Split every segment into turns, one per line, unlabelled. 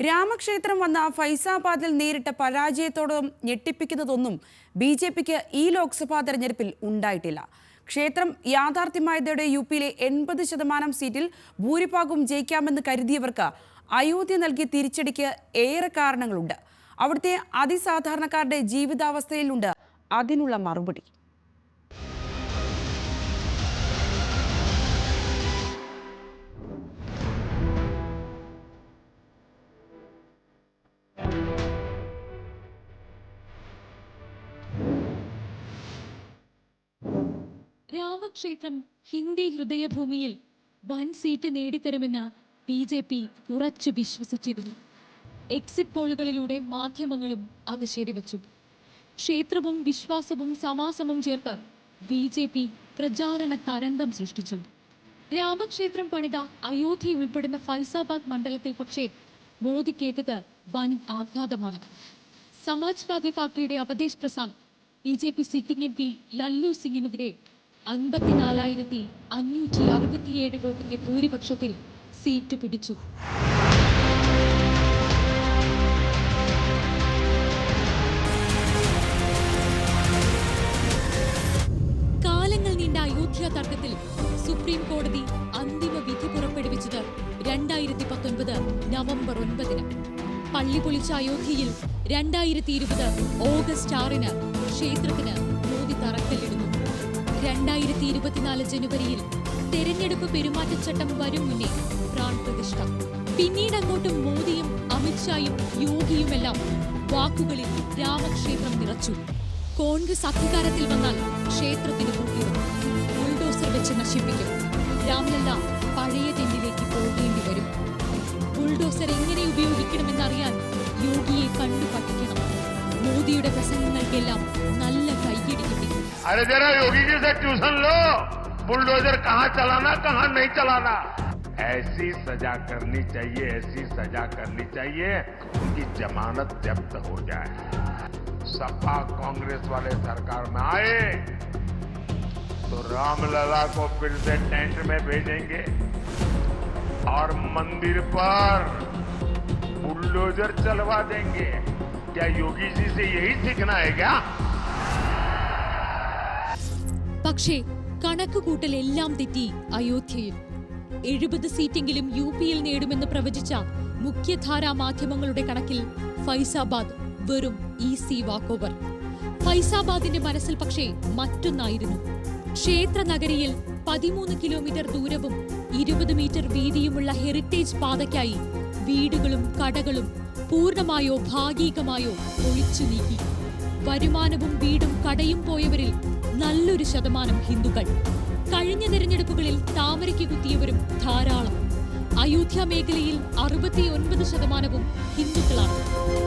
രാമക്ഷേത്രം വന്ന ഫൈസാബാദിൽ നേരിട്ട പരാജയത്തോടും ഞെട്ടിപ്പിക്കുന്നതൊന്നും ബി ജെ പിക്ക് ഈ ലോക്സഭാ തെരഞ്ഞെടുപ്പിൽ ഉണ്ടായിട്ടില്ല. ക്ഷേത്രം യാഥാർത്ഥ്യമായതോടെ യു പിയിലെ എൺപത് ശതമാനം സീറ്റിൽ ഭൂരിഭാഗവും ജയിക്കാമെന്ന് കരുതിയവർക്ക് അയോധ്യ നൽകിയ തിരിച്ചടിക്ക് ഏറെ കാരണങ്ങളുണ്ട്. അവിടുത്തെ അതിസാധാരണക്കാരുടെ ജീവിതാവസ്ഥയിലുണ്ട് അതിനുള്ള മറുപടി.
രാമക്ഷേത്രം ഹിന്ദി ഹൃദയഭൂമിയിൽ വൻ സീറ്റ് നേടിത്തരുമെന്ന് ബി ജെ പി ഉറച്ചു വിശ്വസിച്ചിരുന്നു. എക്സിറ്റ് പോളുകളിലൂടെ മാധ്യമങ്ങളും അത് ശരിവച്ചു ക്ഷേത്രവും വിശ്വാസവും സമാസവും ചേർത്ത് ബി ജെ പി പ്രചാരണ തരംഗം സൃഷ്ടിച്ചു. രാമക്ഷേത്രം പണിത അയോധ്യ ഉൾപ്പെടുന്ന ഫൈസാബാദ് മണ്ഡലത്തെ പക്ഷേ മോദിക്കേറ്റത് വൻ ആഘാതമാണ്. സമാജ്വാദി പാർട്ടിയുടെ Awadhesh Prasad B J P sitting M P Lallu സിംഗിനെതിരെ അൻപത്തിനാലായിരത്തി അഞ്ഞൂറ്റി അറുപത്തിയേഴ് വോട്ടിന്റെ ഭൂരിപക്ഷത്തിൽ സീറ്റ് പിടിച്ചു. കാലങ്ങൾ നീണ്ട അയോധ്യ തർക്കത്തിൽ സുപ്രീം കോടതി അന്തിമ വിധി പുറപ്പെടുവിച്ചത് രണ്ടായിരത്തി പത്തൊൻപത് നവംബർ ഒൻപതിന്. പള്ളി പൊളിച്ച അയോധ്യയിൽ രണ്ടായിരത്തി ഇരുപത് ഓഗസ്റ്റ് ആറിന് ക്ഷേത്രത്തിന് മോദി തറക്കല്ലിടുന്നു. രണ്ടായിരത്തി ഇരുപത്തിനാല് ജനുവരിയിൽ തെരഞ്ഞെടുപ്പ് പെരുമാറ്റച്ചട്ടം വരും മുന്നേ പ്രാൺ പ്രതിഷ്ഠ. പിന്നീട് അങ്ങോട്ടും മോദിയും അമിത്ഷായും യോഗിയുമെല്ലാം വാക്കുകളിൽ രാമക്ഷേത്രം നിറച്ചു. കോൺഗ്രസ് അധികാരത്തിൽ വന്നാൽ ക്ഷേത്രത്തിന് ബുൾഡോസർ വെച്ച് നശിപ്പിക്കും. രാംലല്ല പഴയ തെന്നിലേക്ക് പോകേണ്ടി വരും. ബുൾഡോസർ എങ്ങനെ ഉപയോഗിക്കണമെന്നറിയാൻ യോഗിയെ കണ്ടു പഠിക്കണം മോദിയുടെ പ്രസംഗങ്ങൾക്കെല്ലാം നല്ല കയ്യടി കിട്ടി
अरे जरा योगी जी से ट्यूशन लो। बुलडोजर कहाँ चलाना, कहाँ नहीं चलाना? ऐसी सजा करनी चाहिए, ऐसी सजा करनी चाहिए उनकी जमानत जब्त हो जाए। सपा कांग्रेस वाले सरकार में आए तो रामलला को फिर से टेंट में भेजेंगे और मंदिर पर बुलडोजर चलवा देंगे। क्या योगी जी से यही सीखना है क्या?
പക്ഷേ കണക്കുകൂട്ടൽ എല്ലാം തെറ്റി അയോധ്യയിൽ. എഴുപത് സീറ്റെങ്കിലും യു പിയിൽ നേടുമെന്ന് പ്രവചിച്ച മുഖ്യധാരാ മാധ്യമങ്ങളുടെ കണക്കിൽ ഫൈസാബാദ് വെറും ഈസി വാക്കോവർ. ഫൈസാബാദിന്റെ മനസ്സിൽ പക്ഷേ മറ്റൊന്നായിരുന്നു. ക്ഷേത്ര നഗരിയിൽ പതിമൂന്ന് കിലോമീറ്റർ ദൂരവും ഇരുപത് മീറ്റർ വീതിയുമുള്ള ഹെറിറ്റേജ് പാതയ്ക്കായി വീടുകളും കടകളും പൂർണമായോ ഭാഗികമായോ ഒളിച്ചു നീക്കി. വരുമാനവും വീടും കടയും പോയവരിൽ നല്ലൊരു ശതമാനം ഹിന്ദുക്കൾ. കഴിഞ്ഞ തെരഞ്ഞെടുപ്പുകളിൽ താമരയ്ക്ക് കുത്തിയവരും ധാരാളം. അയോധ്യ മേഖലയിൽ അറുപത്തിയൊൻപത് ശതമാനവും ഹിന്ദുക്കളാണ്.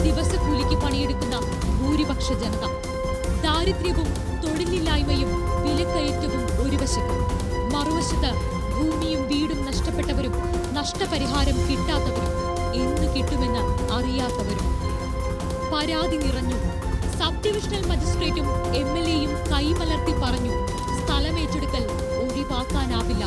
ദിവസക്കൂലിക്ക് പണിയെടുക്കുന്ന ഭൂരിപക്ഷ ജനത. ദാരിദ്ര്യവും തൊഴിലില്ലായ്മയും വിലക്കയറ്റവും ഒരു വശത്ത് മറുവശത്ത് ഭൂമിയും വീടും നഷ്ടപ്പെട്ടവരും നഷ്ടപരിഹാരം കിട്ടാത്തവരും എന്ന് കിട്ടുമെന്ന് അറിയാത്തവരും. പരാതി നിറഞ്ഞു. സബ് ഡിവിഷണൽ മജിസ്ട്രേറ്റും എം എൽ എയും കൈമലർത്തി പറഞ്ഞു സ്ഥലമേറ്റെടുക്കൽ ഒഴിവാക്കാനാവില്ല.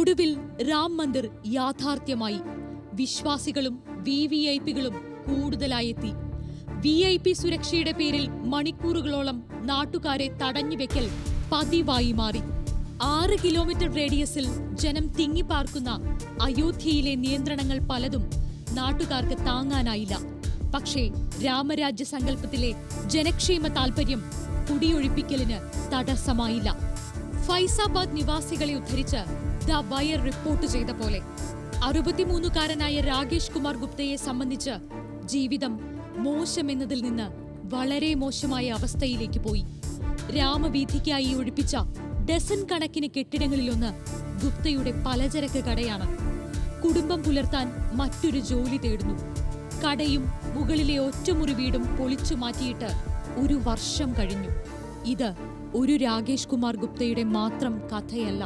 ഒടുവിൽ രാം മന്ദിർ യാഥാർത്ഥ്യമായി. വിശ്വാസികളും വി വി ഐ പികളും കൂടുതലായെത്തി. വി ഐ പി സുരക്ഷയുടെ പേരിൽ മണിക്കൂറുകളോളം നാട്ടുകാരെ തടഞ്ഞു വെക്കൽ പതിവായി മാറി. ആറ് കിലോമീറ്റർ റേഡിയസിൽ ജനം തിങ്ങിപ്പാർക്കുന്ന അയോധ്യയിലെ നിയന്ത്രണങ്ങൾ പലതും നാട്ടുകാർക്ക് താങ്ങാനായില്ല. പക്ഷേ രാമരാജ്യ സങ്കല്പത്തിലെ ജനക്ഷേമ താൽപര്യം കുടിയൊഴിപ്പിക്കലിന് തടസ്സമായില്ല. ഫൈസാബാദ് നിവാസികളെ ഉദ്ധരിച്ച് ദ വയർ റിപ്പോർട്ട് ചെയ്ത പോലെ അറുപത്തിമൂന്നുകാരനായ രാകേഷ് കുമാർ ഗുപ്തയെ സംബന്ധിച്ച് ജീവിതം മോശമെന്നതിൽ നിന്ന് വളരെ മോശമായ അവസ്ഥയിലേക്ക് പോയി. രാമവീഥിക്കായി ഒഴിപ്പിച്ച ഡസൻ കണക്കിന് കെട്ടിടങ്ങളിലൊന്ന് ഗുപ്തയുടെ പലചരക്ക് കടയാണ്. കുടുംബം പുലർത്താൻ മറ്റൊരു ജോലി തേടുന്നു. കടയും മുകളിലെ ഒറ്റമുറി വീടും പൊളിച്ചു മാറ്റിയിട്ട് ഒരു വർഷം കഴിഞ്ഞു. ഇത് ഒരു രാകേഷ് കുമാർ ഗുപ്തയുടെ മാത്രം കഥയല്ല.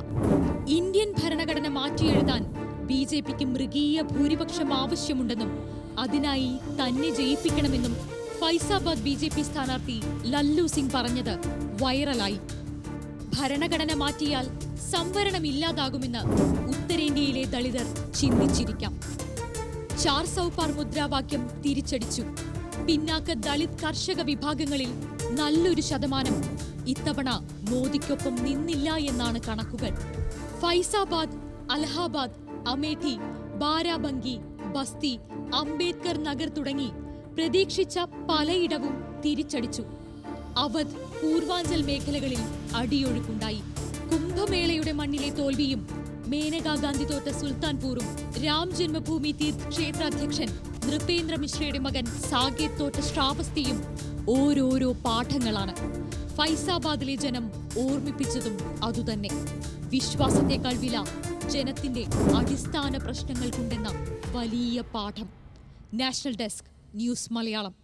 ഇന്ത്യൻ ഭരണഘടന മാറ്റിയെഴുതാൻ ബി ജെ പിക്ക് മൃഗീയ ഭൂരിപക്ഷം ആവശ്യമുണ്ടെന്നും അതിനായി തന്നെ ജയിപ്പിക്കണമെന്നും ഫൈസാബാദ് ബി ജെ പി സ്ഥാനാർത്ഥി ലല്ലു സിംഗ് പറഞ്ഞത് വൈറലായി. ഭരണഘടന മാറ്റിയാൽ സംവരണം ഇല്ലാതാകുമെന്ന് ഉത്തരേന്ത്യയിലെ ദളിതർ ചിന്തിച്ചിരിക്കാം. ചാർ സൗപാർ മുദ്രാവാക്യം തിരിച്ചടിച്ചു. പിന്നാക്ക ദളിത് കർഷക വിഭാഗങ്ങളിൽ നല്ലൊരു ശതമാനം ഇത്തവണ മോദിക്കൊപ്പം നിന്നില്ല എന്നാണ് കണക്കുകൾ. ഫൈസാബാദ് അലഹാബാദ് അമേഠി ബാരാബങ്കി ബസ്തി അംബേദ്കർ നഗർ തുടങ്ങി പ്രതീക്ഷിച്ച പലയിടവും തിരിച്ചടിച്ചു. അവധ് പൂർവാഞ്ചൽ മേഖലകളിൽ അടിയൊഴുക്കുണ്ടായി. കുംഭമേളയുടെ മണ്ണിലെ തോൽവിയും മേനകാ ഗാന്ധി തോറ്റ സുൽത്താൻപൂറും രാം ജന്മഭൂമി തീർത്ഥ ക്ഷേത്രാധ്യക്ഷൻ നൃപേന്ദ്ര മിശ്രയുടെ മകൻ സാകേത് തോറ്റ ശ്രാവസ്തിയും ഓരോരോ പാഠങ്ങളാണ്. ഫൈസാബാദിലെ ജനം ഓർമ്മിപ്പിച്ചതും അതുതന്നെ. വിശ്വാസത്തെക്കാൾ വില ജനത്തിന്റെ അടിസ്ഥാന പ്രശ്നങ്ങൾക്കുണ്ടെന്ന വലിയ പാഠം. National desk news Malayalam.